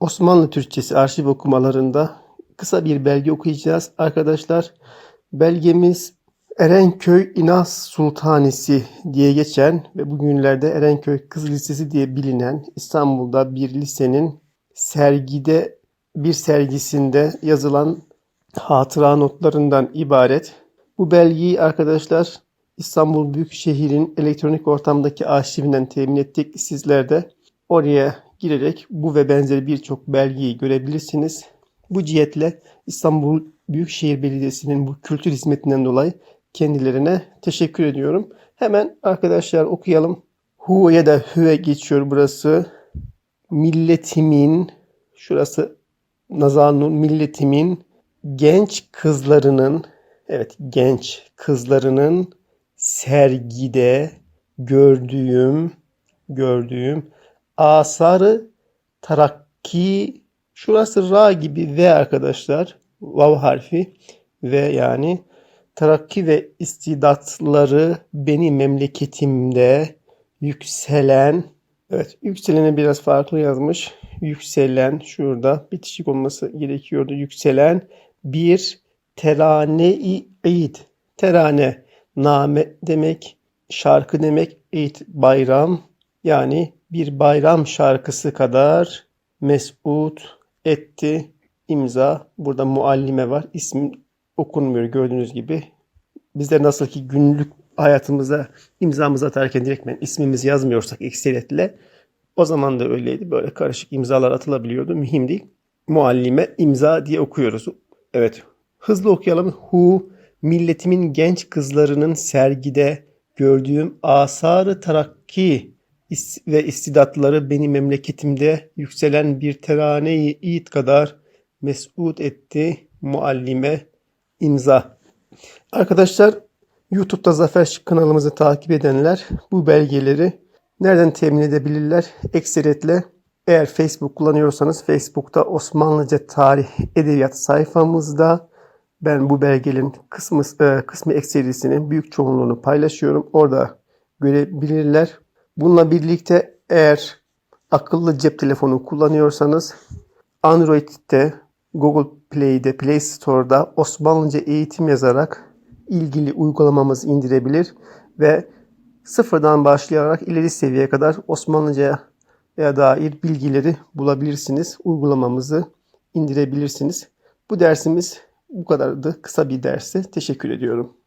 Osmanlı Türkçesi arşiv okumalarında kısa bir belge okuyacağız arkadaşlar. Belgemiz Erenköy İnas Sultanisi diye geçen ve bugünlerde Erenköy Kız Lisesi diye bilinen İstanbul'da bir lisenin sergide bir sergisinde yazılan hatıra notlarından ibaret. Bu belgeyi arkadaşlar İstanbul Büyükşehir'in elektronik ortamdaki arşivinden temin ettik. Sizler de oraya girerek bu ve benzeri birçok belgeyi görebilirsiniz. Bu cihetle İstanbul Büyükşehir Belediyesi'nin bu kültür hizmetinden dolayı kendilerine teşekkür ediyorum. Hemen arkadaşlar okuyalım. Hu ya da Hü'ye geçiyor burası. Milletimin, şurası Nazanun milletimin genç kızlarının, evet genç kızlarının sergide gördüğüm, gördüğüm asarı tarakki şurası ra gibi ve arkadaşlar vav harfi ve yani. Tarakki ve istidatları benim memleketimde yükselen evet yükselene biraz farklı yazmış. Yükselen şurada bitişik olması gerekiyordu. Yükselen bir terane-i id terane name demek şarkı demek eid bayram yani bir bayram şarkısı kadar mesut etti imza. Burada muallime var. İsmi okunmuyor gördüğünüz gibi. Bizler nasıl ki günlük hayatımıza imzamızı atarken direktmen ismimizi yazmıyorsak ekseriyetle o zaman da öyleydi. Böyle karışık imzalar atılabiliyordu. Mühim değil. Muallime imza diye okuyoruz. Evet. Hızlı okuyalım. Hu milletimin genç kızlarının sergide gördüğüm asarı tarakki ve istidatları beni memleketimde yükselen bir terane-i yiğit kadar mesut etti muallime imza. Arkadaşlar YouTube'da Zafer kanalımızı takip edenler bu belgeleri nereden temin edebilirler? Ekseriyetle eğer Facebook kullanıyorsanız Facebook'ta Osmanlıca Tarih Edebiyat sayfamızda ben bu belgelerin kısmı, e, kısmı ekserisinin büyük çoğunluğunu paylaşıyorum. Orada görebilirler. Bununla birlikte eğer akıllı cep telefonu kullanıyorsanız Android'de, Google Play'de, Play Store'da Osmanlıca eğitim yazarak ilgili uygulamamızı indirebilir ve sıfırdan başlayarak ileri seviyeye kadar Osmanlıca'ya dair bilgileri bulabilirsiniz. Uygulamamızı indirebilirsiniz. Bu dersimiz bu kadardı. Kısa bir dersi. Teşekkür ediyorum.